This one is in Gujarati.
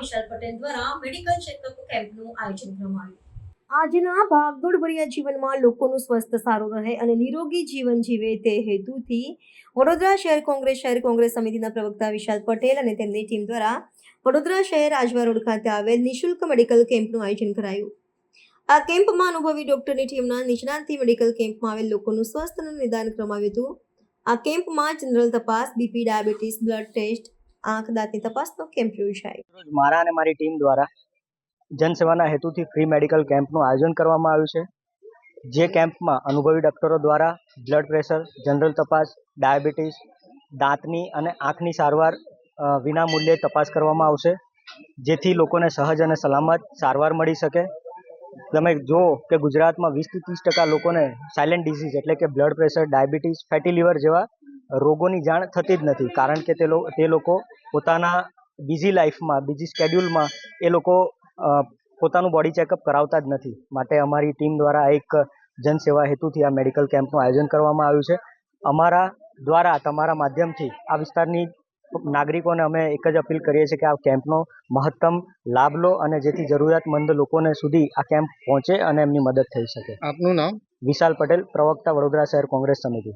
વિશાલ પટેલ દ્વારા મેડિકલ ચેકઅપ કેમ્પનું આયોજન કરવામાં આવ્યું. આજના ભાગદોડભર્યા જીવનમાં લોકોનું સ્વસ્થ સારું રહે અને નિરોગી જીવન જીવે તે હેતુથી વડોદરા શહેર કોંગ્રેસ શહેર કોંગ્રેસ સમિતિના પ્રવક્તા વિશાલ પટેલ અને તેમની ટીમ દ્વારા વડોદરા શહેર આજવા રોડ ખાતે આવેલ નિઃશુલ્ક મેડિકલ કેમ્પનું આયોજન કરાયું. આ કેમ્પમાં અનુભવી ડોક્ટરની ટીમના નિષ્ણાંતથી મેડિકલ કેમ્પમાં આવેલ લોકોનું સ્વસ્થનું નિદાન કરવામાં આવ્યું હતું. આ કેમ્પમાં જનરલ તપાસ, બીપી, ડાયાબિટીસ, બ્લડ ટેસ્ટ આંખ દાંતની તપાસનો કેમ્પ યોજાય મારા અને મારી ટીમ દ્વારા જનસેવાના હેતુથી ફ્રી મેડિકલ કેમ્પનું આયોજન કરવામાં આવ્યું છે. જે કેમ્પમાં અનુભવી ડૉક્ટરો દ્વારા બ્લડ પ્રેશર, જનરલ તપાસ, ડાયાબિટીસ, દાંતની અને આંખની સારવાર વિનામૂલ્યે વિના મૂલ્યે તપાસ કરવામાં આવશે. જેથી લોકોને સહજ અને સલામત સારવાર મળી શકે. તમે જુઓ કે ગુજરાતમાં વીસથી ત્રીસ ટકા લોકોને સાયલેન્ટ ડિઝીઝ એટલે કે blood pressure, diabetes, fatty liver જેવા રોગોની જાણ થતી જ નથી. કારણ કે તે લોકો પોતાના બિઝી લાઈફમાં બિઝી સ્કેડ્યુલમાં એ લોકો પોતાનું બોડી ચેકઅપ કરાવતા જ નથી. માટે અમારી ટીમ દ્વારા એક જનસેવા હેતુથી આ મેડિકલ કેમ્પનું આયોજન કરવામાં આવ્યું છે. અમારા દ્વારા તમારા માધ્યમથી આ વિસ્તારની નાગરિકોને અમે એક જ અપીલ કરીએ છીએ કે આ કેમ્પનો મહત્તમ લાભ લો અને જેથી જરૂરિયાતમંદ લોકોને સુધી આ કેમ્પ પહોંચે અને એમની મદદ થઈ શકે. આપનું નામ? વિશાલ પટેલ પ્રવક્તા વડોદરા શહેર કોંગ્રેસ સમિતિ.